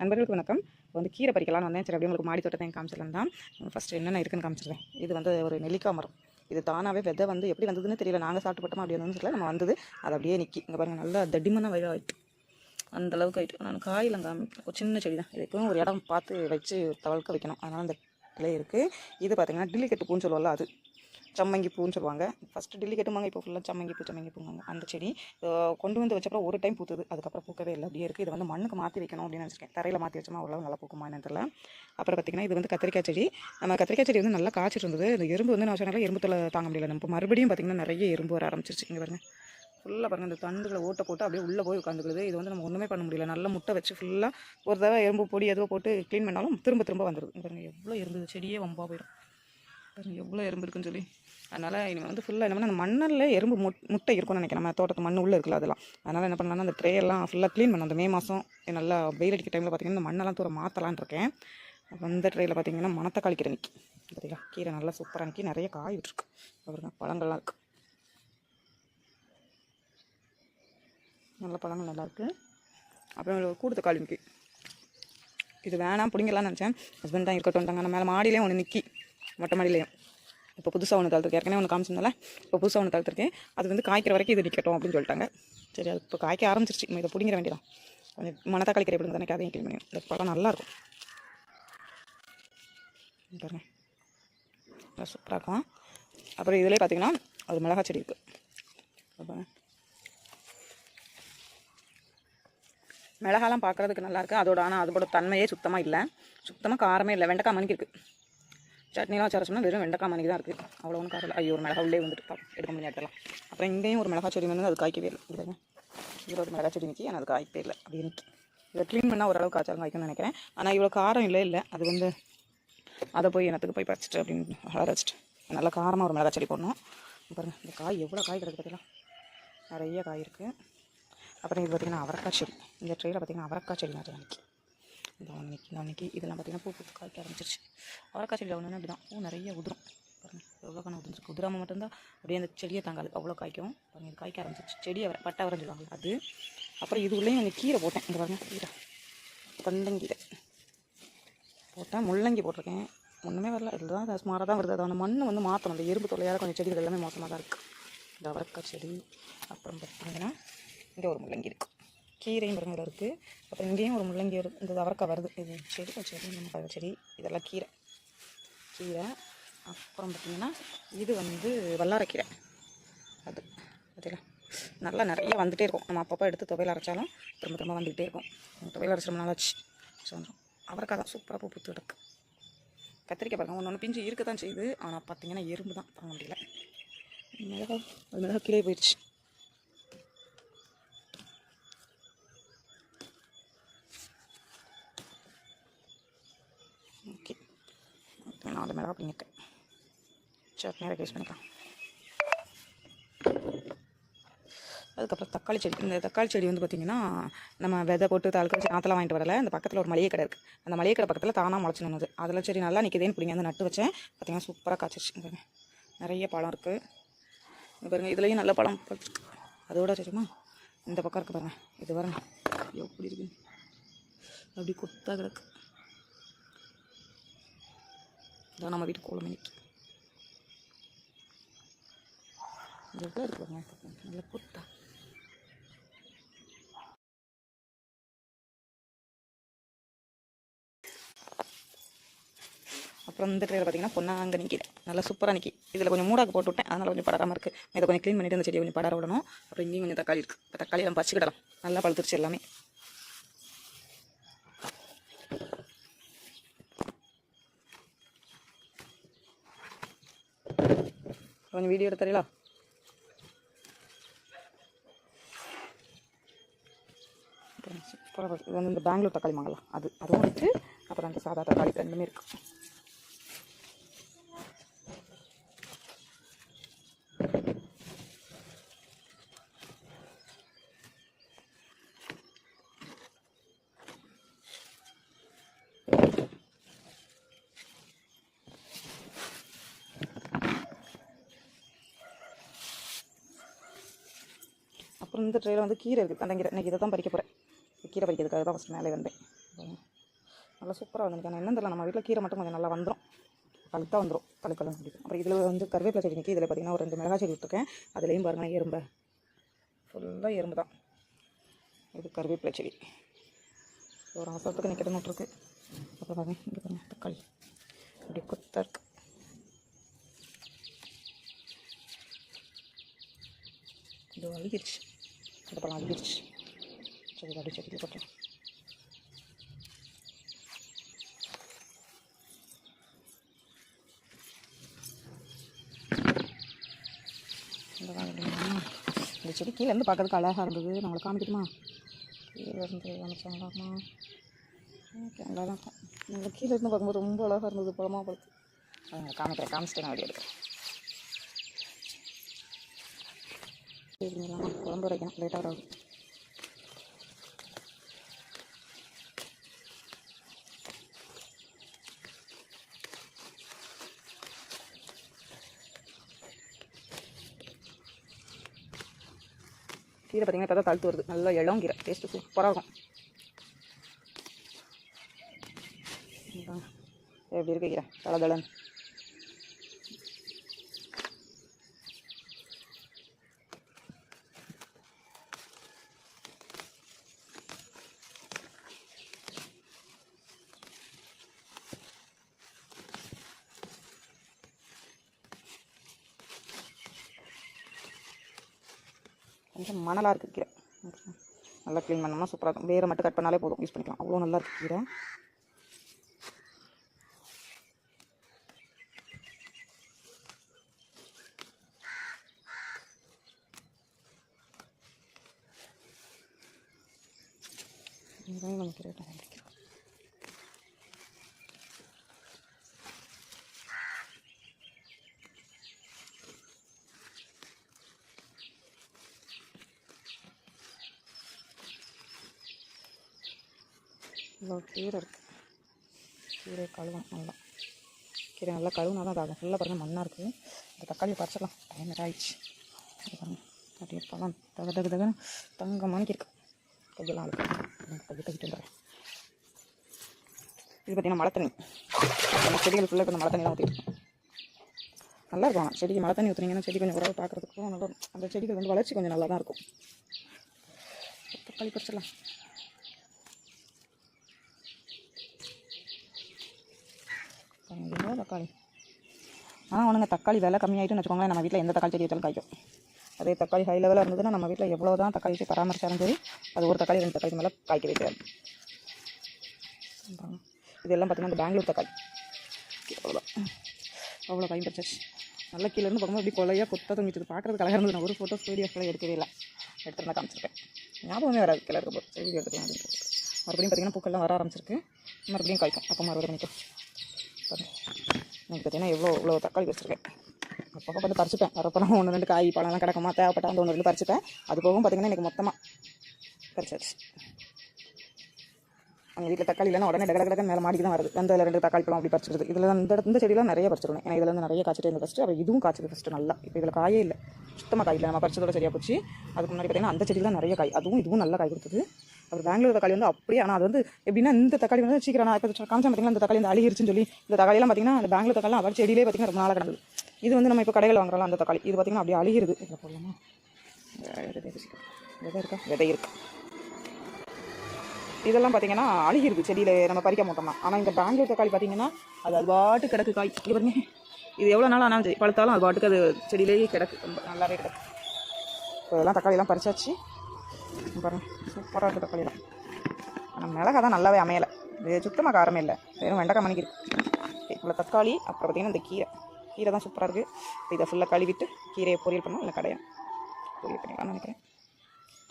நண்பர்களுக்கு வணக்கம். இப்போ வந்து கீரை பறிக்கலாம்னு வந்தேன். சரி அப்படியே உங்களுக்கு மாடி தோட்டத்தை காமிச்சிடலாம் தான். ஃபஸ்ட்டு என்னென்ன இருக்குன்னு காமிச்சிடுறேன். இது வந்து ஒரு நெல்லிக்காய் மரம். இது தானாகவே விதை வந்து எப்படி வந்ததுன்னு தெரியல. நாங்கள் சாப்பிட்டு போட்டோமா அப்படி வந்து தெரியல. நம்ம வந்தது அது அப்படியே நிற்கி இங்கே பாருங்கள் நல்லா தடிமனாக வயதாக ஆயிட்டு. அந்த அளவுக்கு ஆகிட்டு நான் காயில் காமிக்கிறேன் ஒரு சின்ன செடி தான் இது எப்பவும் ஒரு இடம் பார்த்து வச்சு தவழ்க்க வைக்கணும். அதனால் அந்த கிளை இருக்குது இது பார்த்திங்கன்னா டில்லிக்கட்டு பூன்னு சொல்லுவாங்கல்ல அது. சம்மங்கி பூன்னு சொல்லுவாங்க. ஃபஸ்ட்டு டெல்லி கட்டுமாங்க இப்போ ஃபுல்லாக சம்மங்கி பூ சம்மங்கி பூங்க அந்த செடி கொண்டு வந்து வச்சப்பறம் ஒரு டைம் பூத்துது. அதுக்கப்புறம் பூக்கவே இல்லை. அப்படியே இருக்குது இது வந்து மண்ணுக்கு மாற்றி வைக்கணும் அப்படின்னு நினச்சிருக்கேன். தரையில் மாற்றி வச்சோமா அவ்வளோ நல்லா பூக்குமா என்னன்னு தெரியல. அப்புறம் பார்த்திங்கன்னா இது வந்து கத்திரிக்காய் செடி. நம்ம கத்திரிக்காய் செடி வந்து நல்லா காய்ச்சிட்டு இருந்தது. இந்த எறும்பு வந்து நான் சொன்னால எறும்பு தாங்க முடியல. நம்ம மறுபடியும் பார்த்திங்கன்னா நிறைய எறும்பு வர ஆரம்பிச்சிருச்சு. இங்கே பாருங்க. ஃபுல்லாக பாருங்கள் இந்த தண்டுகளை ஓட்ட போட்டு அப்படியே உள்ளே போய் உட்காந்துக்குது இது வந்து நம்ம ஒன்றுமே பண்ண முடியல. நல்ல முட்டை வச்சு ஃபுல்லாக ஒரு தடவை எறும்பு பொடி எதுவோ போட்டு க்ளீன் பண்ணாலும் திரும்ப திரும்ப வந்துடுது இங்க பாருங்க எவ்வளோ இருந்தது செடியே ரொம்ப போயிடும் பாருங்க எவ்வளோ எறும்பு இருக்குன்னு சொல்லி. அதனால் இனிமேல் வந்து ஃபுல்லாக என்ன பண்ணால் அந்த மண்ணில் எறும்பு முட் முட்டை இருக்கும்னு நினைக்கிறேன். நம்ம தோட்டத்து மண் உள்ளே இருக்குல்ல அதெல்லாம். அதனால் என்ன பண்ணலாம்னா அந்த ட்ரேயெல்லாம் ஃபுல்லாக க்ளீன் பண்ணோம் அந்த மே மாதம் நல்லா வெயில் அடிக்கிற டைமில் பார்த்தீங்கன்னா இந்த மண்ணெல்லாம் தூரம் மாற்றலான் இருக்கேன். அப்போ இந்த ட்ரேயில் பார்த்திங்கன்னா மணத்தக்காளி கீரை நிற்கி பார்த்தீங்களா கீரை நல்லா சூப்பராக நிற்கி நிறைய காய் விட்டுருக்கு. அப்புறம் பழங்கள்லாம் இருக்குது நல்ல பழங்கள் நல்லாயிருக்கு அப்புறம் ஒரு கூடு தக்காளி நிற்கி இது வேணாம் பிடிங்கலாம்னு நினச்சேன். ஹஸ்பண்ட் தான் இருக்கட்டும்ட்டாங்க நம்ம மேலே மாடியிலே ஒன்று நிற்கி மொட்டை மாடியிலையும். இப்போ புதுசாக ஒன்று தளர்த்துருக்கேன். ஏற்கனவே ஒன்று காமிச்சிருந்தால இப்போ புதுசாக ஒன்று தளர்த்துருக்கேன். அது வந்து காய்க்கிற வரைக்கும் இது நிற்கட்டும் அப்படின்னு சொல்லிட்டாங்க. சரி அது இப்போ காய்க்க ஆரம்பிச்சிருச்சு. நம்ம இதை பிடிங்கிற வேண்டியதான் கொஞ்சம் மணத்தக்காளி கறி பிடிங்க தானே அதையும் கிளீன் பண்ணி இந்த பழம் நல்லாயிருக்கும். பாருங்க. சூப்பராக இருக்கும். அப்புறம் இதிலே பார்த்தீங்கன்னா அது மிளகா செடி இருக்குது மிளகாலாம் பார்க்குறதுக்கு நல்லாயிருக்கு அதோட ஆனால் அதோட தன்மையே சுத்தமாக இல்லை. சுத்தமாக காரமே இல்லை. வெண்டைக்காய் மணிக்கு இருக்குது சட்னிலாம் வச்சு அரைச்சோம்னா வெறும் வெண்டைக்காய் மணிக்கு தான் இருக்குது அவ்வளோ ஒன்றும் காரில். இல்லை ஐயோ ஒரு மிளகா உள்ளே வந்துட்டு எடுக்க முடியாது எடுக்கலாம் அப்புறம் இங்கேயும் ஒரு மிளகா செடி வந்து அது காய்க்கவே இல்லை. இதுங்க இதில் ஒரு மிளகா செடி நிற்கி ஆனால் அது காய்க்கவே இல்லை. அப்படி நிற்கி இதை க்ளீன் பண்ணால் ஓரளவுக்கு காய்ச்சாலும் காய்க்கும்னு நினைக்கிறேன். ஆனால் இவ்வளோ காரம் இல்லை இல்லை. அது வந்து அதை போய் எனத்துக்கு போய் பறிச்சிட்டு அப்படின்னு வளர வச்சுட்டு. நல்லா காரமாக ஒரு மிளகா செடி போடணும். அப்புறம் இந்த காய் எவ்வளோ காய் கிடக்கு பார்த்தீங்களா நிறைய காய் இருக்குது அப்புறம் இது பார்த்திங்கன்னா அவரக்காய் செடி. இந்த ட்ரெயில் பார்த்திங்கன்னா அவரக்காய் செடி நிறைய நிற்கி இந்த ஒன்றைக்கி இந்த ஒன்றைக்கி இதெல்லாம் பார்த்திங்கன்னா பூ பூ காய்க்க ஆரம்பிச்சிருச்சு அவரக்காய் செடியில் ஒன்று அப்படி தான் பூ நிறைய உதிரும். பாருங்கள் எவ்வளோ கணக்கு உதிர்ந்துருக்கு உதிராமல் மட்டும்தான் அப்படியே அந்த செடியை தாங்காது. அவ்வளோ காய்க்கும். பாருங்கள் இது காய்க்க ஆரம்பிச்சிருச்சு. செடி அவரை பட்டை வரைஞ்சிடுவாங்க அது அப்புறம் இது உள்ளேயும் அந்த கீரை போட்டேன். இங்கே பாருங்கள் கீரை. தண்டங்கீரை போட்டேன் முள்ளங்கி போட்டிருக்கேன். ஒன்றுமே வரல. இதுதான் சுமாராக தான் வருது. அது அந்த மண்ணை வந்து மாற்றணும் அந்த எறும்பு தொல்லையால் கொஞ்சம் செடிகள் எல்லாமே மோசமாக தான் இருக்குது இந்த அவரக்காய் செடி அப்புறம் பார்த்தீங்கன்னா இங்கே ஒரு முள்ளங்கி இருக்குது கீரையும் பாருங்க இருக்குது அப்புறம் இங்கேயும் ஒரு முள்ளங்கி வருது இந்த அவரக்காய் வருது. இது செடி கொஞ்சம் செடி நம்ம செடி இதெல்லாம் கீரை. கீரை. அப்புறம் பார்த்திங்கன்னா இது வந்து வல்லாரக்கீரை. அது. பார்த்தீங்களா நல்லா நிறைய வந்துகிட்டே இருக்கும். நம்ம அப்பப்போ எடுத்து துவையில் அரைச்சாலும் திரும்ப திரும்ப வந்துக்கிட்டே இருக்கும். துவையில் அரைச்ச ரொம்ப நாளாச்சு ஸோ அவரைக்காய் தான் சூப்பராக பூ பூத்து கிடக்கு. கத்திரிக்காய் பாருங்கள் ஒன்று ஒன்று பிஞ்சு இருக்க தான் செய்யுது. ஆனால் பார்த்தீங்கன்னா எறும்பு தான். தாங்க முடியல. மிளகா அது மிளகா கீழே போயிடுச்சு ஓகே நாலு மிளகா பிடிங்கிட்டேன் சட்னி அரைக்க யூஸ் பண்ணிக்கலாம். அதுக்கப்புறம் தக்காளி செடி இந்த தக்காளி செடி வந்து பார்த்திங்கன்னா நம்ம விதை போட்டு தாளுக்கு வச்சு நாத்தெல்லாம் வாங்கிட்டு வரல. இந்த பக்கத்தில் ஒரு மளிகை கடை இருக்குது அந்த மளிகை கடை பக்கத்தில் தானாக முளைச்சி நின்னது. அதில் செடி நல்லா நிற்கிதேன்னு பிடிங்க வந்து நட்டு வச்சேன். பார்த்திங்கன்னா சூப்பராக காய்ச்சிருச்சு. நிறைய பழம் இருக்குது பாருங்கள் இதுலேயும் நல்ல பழம். அதோட சரிமா இந்த பக்கம் இருக்குது பாருங்கள் இது பாருங்க. எப்படி இருக்குது அப்படி கொத்தாக கிடக்கு. இதான் நம்ம வீட்டு கோலம் இன்னைக்கு. எவ்வளோ இருக்கு நல்ல கொத்தா அப்புறம் இந்த ட்ரேல பார்த்தீங்கன்னா பொன்னாங்க நிற்கிது நல்லா சூப்பராக நிற்கி இதில் கொஞ்சம் மூடாக போட்டு விட்டேன். அதனால் கொஞ்சம் படராமல் இருக்குது இதை கொஞ்சம் க்ளீன் பண்ணிவிட்டு இந்த செடியை கொஞ்சம் படர விடணும். அப்புறம் இங்கேயும் கொஞ்சம் தக்காளி இருக்குது இப்போ தக்காளி நம்ம பறிச்சுக்கிடலாம். நல்லா பழுத்துருச்சு எல்லாமே. கொஞ்சம் வீடியோ எடுத்துறீங்களா இது வந்து இந்த பெங்களூர் தக்காளி வாங்கலாம் அது அதுவும் இருக்குது அப்புறம் அந்த சாதா தக்காளி ரெண்டுமே இருக்குது இந்த ட்ரேயில் வந்து கீரை இருக்குது தண்டங்கீரை இன்னைக்கு இதை தான் பறிக்க போகிறேன் கீரை பறிக்கிறதுக்காக தான் ஃபஸ்ட் மேலே வந்தேன். நல்லா சூப்பராக வந்துருக்கு. ஆனால் என்னன்னு தெரியல. நம்ம வீட்டில் கீரை மட்டும் கொஞ்சம் நல்லா வந்துடும் பழுத்தா வந்துடும் பழுக்கெல்லாம் பிடிக்கும் அப்புறம் இதில் வந்து கருவேப்பிலை செடி நிற்கி இதில் பார்த்தீங்கன்னா ஒரு ரெண்டு மிளகாய் செடி விட்டுருக்கேன். அதுலேயும் பாருங்கள் எறும்பை. ஃபுல்லாக எறும்பு தான். இது கருவேப்பிலை செடி. ஒரு அவசரத்துக்கு நிற்கிறது நோட்டிருக்கு அப்புறம் பாருங்கள் இங்கே பாருங்கள் தக்காளி. அப்படி கொத்தாக இருக்கு. இது அழுகிருச்சு இந்த பழம் சரி அப்படி செடியில் போட்டேன் இந்த இந்த செடி கீழேருந்து பார்க்கறதுக்கு அழகாக இருந்தது. நம்மளை காமிக்கட்டுமா? கீழே இருந்து காமிச்சாங்களாமா ஓகே அழகாக இருக்கும். நம்மளை கீழே இருந்து பார்க்கும்போது ரொம்ப அழகாக இருந்தது பழமாக பழுத்து அதை காமிக்கிறேன் காமிச்சிட்டு நான் வெளியே எடுக்கிறேன். சரிங்களாமா குழம்பு வரைக்கணும் லேட்டாக ஆகும் கீரை பார்த்தீங்கன்னா இப்போ தான் தழுத்து வருது. நல்லா இளம் கீரை. டேஸ்ட்டு சூப்பராக இருக்கும். எப்படி இருக்கு கீரை? தளதளன்னு கொஞ்சம் மணலாக இருக்குது கீரை. நல்லா க்ளீன் பண்ணோம்னா சூப்பராக இருக்கும். வேரை மட்டும் கட் பண்ணாலே போதும். யூஸ் பண்ணிக்கலாம். அவ்வளோ நல்லா இருக்குது கீரை. நம்ம கீரை இவ்வளோ கீரை இருக்குது கீரை கழுவும் நல்லா. கீரை நல்லா கழுவுனா தான் அதாகும் ஃபுல்லாக பாருங்கள் மண்ணாக இருக்குது இந்த தக்காளி பறிச்சிடலாம். டைம் ஆயிடுச்சு. பாருங்க அப்படியே பழம். தக தக தக தங்க மணிக்கு இருக்கு. கையெல்லாம் அழுக்கு கையை தகிட்டு வந்துடுறேன் இது பார்த்தீங்கன்னா மழை தண்ணி. நம்ம செடிகள் ஃபுல்லாக இப்போ மழை தண்ணிலாம் ஊற்றிட்டு நல்லா இருக்கும் ஆனால் செடிக்கு மழை தண்ணி ஊற்றுனீங்கன்னா செடி கொஞ்சம் உறவு பார்க்குறதுக்கும் நல்லா அந்த செடிகள் வந்து வளர்ச்சி கொஞ்சம் நல்லா தான் இருக்கும். தக்காளி பறிச்சிடலாம். தக்காளி ஆனால் ஒன்றுங்க தக்காளி? விலை கம்மியாயிட்டுன்னு வச்சுக்கோங்களேன். நம்ம வீட்டில் எந்த தக்காளி செடி வச்சாலும் காய்க்கும். அதே தக்காளி ஹை லெவலாக இருந்ததுன்னா நம்ம வீட்டில் எவ்வளோ தான் தக்காளி வச்சு பராமரிச்சாலும் சரி அது ஒரு தக்காளி ரெண்டு தக்காளி மேலே காய்க்க வைக்காது இதெல்லாம் பார்த்தீங்கன்னா இந்த பெங்களூர் தக்காளி. அவ்வளோ அவ்வளோ பயன்படுத்தாச்சு நல்ல கீழேருந்து பார்க்கும்போது அப்படி கொலையாக கொத்த தொங்கிட்டு பார்க்குறதுக்கு அழகாக இருந்தது. நான் ஒரு ஃபோட்டோ ஸ்டூடியோஸ்லாம் எடுக்கவே இல்லை. எடுத்துருந்தா காமிச்சிருக்கேன் ஞாபகமே வராது கீழே இருக்க போது சரி எடுத்துக்கலாம் அப்படின்னு மறுபடியும் பார்த்திங்கன்னா பூக்கள்லாம் வர ஆரம்பிச்சிருக்கு. மறுபடியும் காய்க்கும். அப்போ மறுபடியும் பண்ணிக்கும் எனக்கு பார்த்தீங்கன்னா எவ்வளோ இவ்வளோ தக்காளி வச்சுருக்கேன். அப்பப்போ பார்த்து பறிச்சுப்பேன். வரப்போ ஒன்று ரெண்டு காய் பழம்லாம் கிடக்குமா தேவைப்பட்ட அந்த ஒன்று ரெண்டு பறிச்சுப்பேன். அது போகவும் பார்த்தீங்கன்னா எனக்கு மொத்தமாக பறிச்சாச்சு. எங்கள் வீட்டில் தக்காளி இல்லைனா உடனே டக டக மேலே மாடிக்கு தான் வருது. வந்து அதில் ரெண்டு தக்காளி பழம் அப்படி பறிச்சிருது. இதில் இந்த இந்த செடியெலாம் நிறைய பறிச்சிருவேன் ஏன்னா இதில் வந்து நிறைய காய்ச்சிட்டு இருந்து ஃபஸ்ட்டு அப்புறம் இதுவும் காய்ச்சது ஃபஸ்ட்டு நல்லா. இப்போ இதில் காயே இல்லை. சுத்தமாக காய் இல்லை. நம்ம பறிச்சதோட சரியாக போச்சு. அதுக்கு முன்னாடி பார்த்தீங்கன்னா அந்த செடியில் நிறைய காய். அதுவும் இதுவும் நல்ல காய் கொடுத்தது. அப்புறம் பெங்களூர் தக்காளி வந்து அப்படியே ஆனால் அது வந்து எப்படின்னா இந்த தக்காளி வந்து சீக்கிரம் நான் இப்போ காமிச்சா பார்த்தீங்கன்னா இந்த தக்காளி இந்த அழுகிருச்சுன்னு சொல்லி இந்த தக்காளியெல்லாம் பார்த்தீங்கன்னா அந்த பெங்களூர் தக்காளி அவர் செடியிலே பார்த்தீங்கன்னா ரொம்ப நாளாக கிடந்தது. இது வந்து நம்ம இப்போ கடையில் வாங்குறோம் அந்த தக்காளி. இது பார்த்தீங்கன்னா அப்படியே அழுகிருது இதில் போடலாமா? விதை இருக்கா? விதை இருக்கா. இதெல்லாம் பார்த்தீங்கன்னா அழுகிருக்கு செடியில் நம்ம பறிக்க மாட்டோம்னா. ஆனால் இந்த பெங்களூர் தக்காளி பார்த்தீங்கன்னா அது அது பாட்டு கிடக்கு காய். இது பாருங்க. இது எவ்வளோ நாள் ஆனாலும் சரி பழுத்தாலும் அது பாட்டுக்கு அது செடியிலேயே கிடக்கு ரொம்ப நல்லாவே கிடக்கு. இப்போ இதெல்லாம் தக்காளியெல்லாம் பறிச்சாச்சு. இங்க சூப்பராக இருக்குது தக்காளிலாம் ஆனால் மிளகா தான் நல்லாவே அமையலை. இது சுத்தமாக காரமே இல்லை. வெறும் வெண்டைக்காய் மணிக்கு இருக்குது இவ்வளோ தக்காளி அப்புறம் பார்த்திங்கன்னா இந்த கீரை. கீரை தான் சூப்பராக இருக்குது இதை ஃபுல்லாக கழுவிட்டு கீரையை பொரியல் பண்ணோம் இல்லை கடையா பொரியல் பண்ணிக்கலாம்னு நினைக்கிறேன்.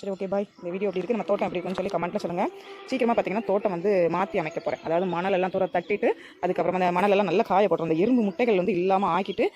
சரி ஓகே பாய் இந்த வீடியோ எப்படி இருக்குது நம்ம தோட்டம் எப்படி இருக்குன்னு சொல்லி கமெண்ட்டில் சொல்லுங்கள் சீக்கிரமாக பார்த்தீங்கன்னா தோட்டம் வந்து மாற்றி அமைக்க போகிறேன் அதாவது மணலெல்லாம் தூர தட்டிட்டு அதுக்கப்புறம் அந்த மணலெல்லாம் நல்லா காய போட்டுரும் அந்த எறும்பு முட்டைகள் வந்து இல்லாமல் ஆக்கிட்டு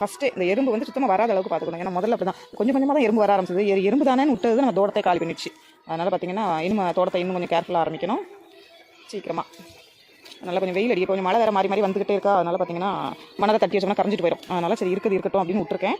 ஃபஸ்ட்டு இந்த எறும்பு வந்து சுத்தமாக வராத அளவுக்கு பார்த்துக்கணும் ஏன்னா முதல்ல அப்படி தான் கொஞ்சம் கொஞ்சமாக தான் எறும்பு வர ஆரம்பிச்சது. எறும்பு தானே விட்டது நம்ம தோட்டத்தை காலி பண்ணிடுச்சு. அதனால் பார்த்தீங்கன்னா இன்னும் தோட்டத்தை இன்னும் கொஞ்சம் கேர்ஃபுல்லாக ஆரம்பிக்கணும். சீக்கிரமாக அதனால் கொஞ்சம் வெயில் அடிக்க கொஞ்சம் மழை வேறு மாறி மாறி வந்துகிட்டே இருக்கா. அதனால் பார்த்தீங்கன்னா மனதை தட்டி வச்சோம்னா கரைஞ்சிட்டு போயிடும் அதனால் சரி இருக்குது இருக்கட்டும் அப்படின்னு விட்டுருக்கேன்.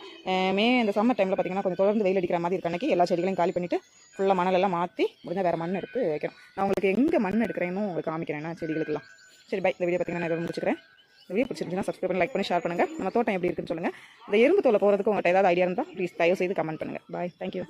மே இந்த சம்மர் டைமில் பார்த்தீங்கன்னா கொஞ்சம் தொடர்ந்து வெயில் அடிக்கிற மாதிரி இருக்க அன்னைக்கு. எல்லா செடிகளையும் காலி பண்ணிவிட்டு ஃபுல்லாக மணலெல்லாம் மாற்றி முடிஞ்சால் வேறு மண் எடுத்து வைக்கணும். நான் உங்களுக்கு எங்கே மண் எடுக்கிறேன்னு உங்களுக்கு காமிக்கிறேன் நான் செடிகளுக்கெல்லாம். சரி பை இந்த வீடியோ பார்த்தீங்கன்னா நான் இதோட முடிச்சுக்கிறேன். இந்த வீடியோ பிடிச்சிருந்துச்சுன்னா சப்ஸ்கிரைப் பண்ணி லைக் பண்ணி ஷேர் பண்ணுங்கள் நம்ம தோட்டம் எப்படி இருக்குன்னு சொல்லுங்கள் இந்த எறும்பு தோலை போகிறதுக்கு உங்கள்கிட்ட ஏதாவது ஐடியா இருந்தால் ப்ளீஸ் தயவு செய்து கமெண்ட் பண்ணுங்கள் பாய் தேங்க்யூ